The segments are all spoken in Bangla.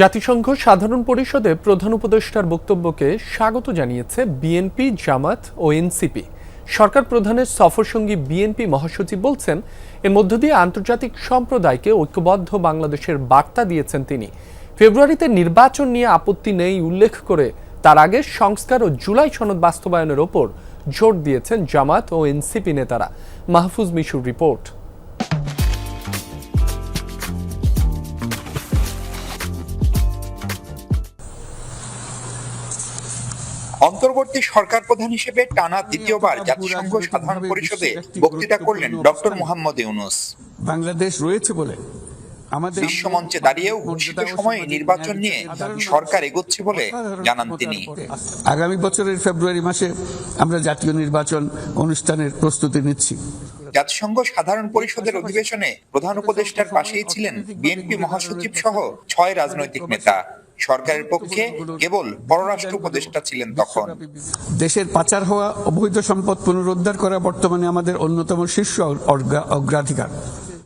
জাতিসংঘ সাধারণ পরিষদে প্রধান উপদেষ্টার বক্তব্যকে স্বাগত জানিয়েছে বিএনপি, জামাত ও এনসিপি। সরকার প্রধানের সফরসঙ্গী বিএনপি মহাসচিব বলছেন, এর মধ্য দিয়ে আন্তর্জাতিক সম্প্রদায়কে ঐক্যবদ্ধ বাংলাদেশের বার্তা দিয়েছেন তিনি। ফেব্রুয়ারিতে নির্বাচন নিয়ে আপত্তি নেই উল্লেখ করে তার আগে সংস্কার ও জুলাই সনদ বাস্তবায়নের ওপর জোর দিয়েছেন জামাত ও এনসিপি নেতারা। মাহফুজ মিশুর রিপোর্ট। অন্তর্বর্তী সরকার প্রধান হিসেবে টানা দ্বিতীয়বার জাতিসংঘ সাধারণ পরিষদে বক্তৃতা করলেন ডক্টর মোহাম্মদ ইউনুস। বাংলাদেশ রয়েছে বলে আমাদের বিশ্বমঞ্চে দাঁড়িয়েও ঘোষিত সময়ে নির্বাচন নিয়ে সরকার এগোচ্ছে বলে জানান তিনি। আগামী বছরের ফেব্রুয়ারি মাসে আমরা জাতীয় নির্বাচন অনুষ্ঠানের প্রস্তুতি নিচ্ছি। জাতিসংঘ সাধারণ পরিষদের অধিবেশনে প্রধান উপদেষ্টার পাশেই ছিলেন বিএনপি মহাসচিব সহ ছয় রাজনৈতিক নেতা। সরকারের পক্ষে কেবল পররাষ্ট্র উপদেষ্টা ছিলেন তখন। দেশের পাচার হওয়া অবৈধ সম্পদ পুনরুদ্ধার করা বর্তমানে আমাদের অন্যতম শীর্ষ অগ্রা- অগ্রাধিকার।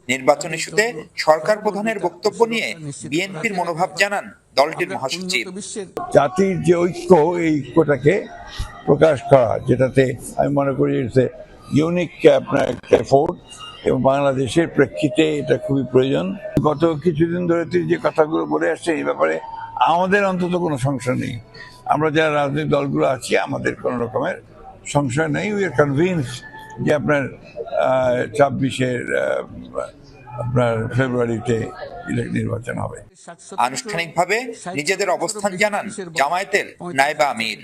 নির্বাচন ইস্যুতে সরকার প্রধানের বক্তব্য নিয়ে বিএনপির মনোভাব জানান দলটির মহাসচিব। জাতির যে ঐক্য এই ঐক্যটাকে প্রকাশ করা যেটাতে আমি মনে করি ইটস ইউনিক আপনার একটা এফোর্ট এবং বাংলাদেশের প্রেক্ষিতে এটা খুবই প্রয়োজন। গত কিছুদিন ধরে তিনি যে কথাগুলো বলে আসছে এই ব্যাপারে আমাদের অন্তত কোনো সংশয় নেই। আমরা যারা রাজনৈতিক দলগুলো আছি আমাদের কোনো রকমের সংশয় নেই। উই আর কনভিন্স যে আপনার ছাব্বিশের আপনার ফেব্রুয়ারিতে নির্বাচন হবে। আনুষ্ঠানিকভাবে নিজেদের অবস্থান জানান জামায়াতের নায়েবা আমির।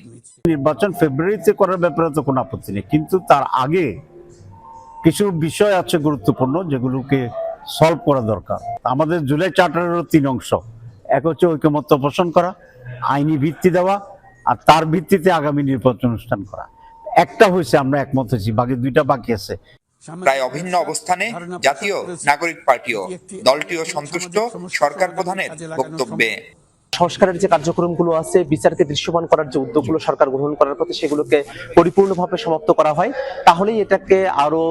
নির্বাচন ফেব্রুয়ারিতে করার ব্যাপারে তো কোনো আপত্তি নেই। কিন্তু তার আগে কিছু বিষয় আছে গুরুত্বপূর্ণ যেগুলোকে সলভ করা দরকার। আমাদের জুলাই চার্টারেরও তিন অংশ। এক হচ্ছে ঐকমত্য পোষণ করা আইনি ভিত্তি দেওয়া আর তার ভিত্তিতে আগামী নির্বাচন অনুষ্ঠান করা। একটা হয়েছে আমরা একমত হয়েছি বাকি দুইটা বাকি আছে। প্রায় অভিন্ন অবস্থানে জাতীয় নাগরিক পার্টিও দলটিও সন্তুষ্ট সরকার প্রধানের বক্তব্যে। সংস্কারের যে কার্যক্রমগুলো আছে বিচারকে দৃশ্যমান করার যে উদ্যোগগুলো সরকার গ্রহণ করার পথে সেগুলোকে পরিপূর্ণভাবে সমাপ্ত করা হয় তাহলেই এটাকে আরও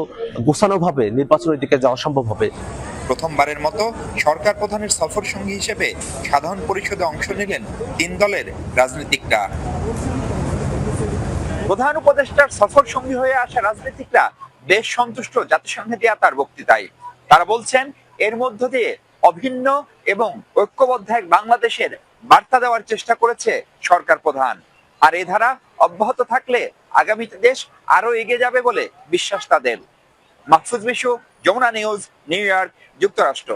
গোছানোভাবে নির্বাচনের দিকে যাওয়া সম্ভব হবে। প্রথমবারের মতো সরকার প্রধানের সফর সঙ্গী হিসেবে সাধারণ পরিষদে অংশ নিলেন তিন দলের রাজনীতিকরা। প্রধান উপদেষ্টার সফর সঙ্গী হয়ে আসা রাজনীতিকরা বেশ সন্তুষ্ট জাতিসংঘে দেয়া তার বক্তৃতায়। তারা বলছেন, এর মধ্য দিয়ে অভিন্ন এবং ঐক্যবদ্ধ এক বাংলাদেশের বার্তা দেওয়ার চেষ্টা করেছে সরকার প্রধান। আর এ ধারা অব্যাহত থাকলে আগামীতে দেশ আরও এগিয়ে যাবে বলে বিশ্বাস তাদের। Mahfuz Bishu Jamuna news New York যুক্তরাষ্ট্র।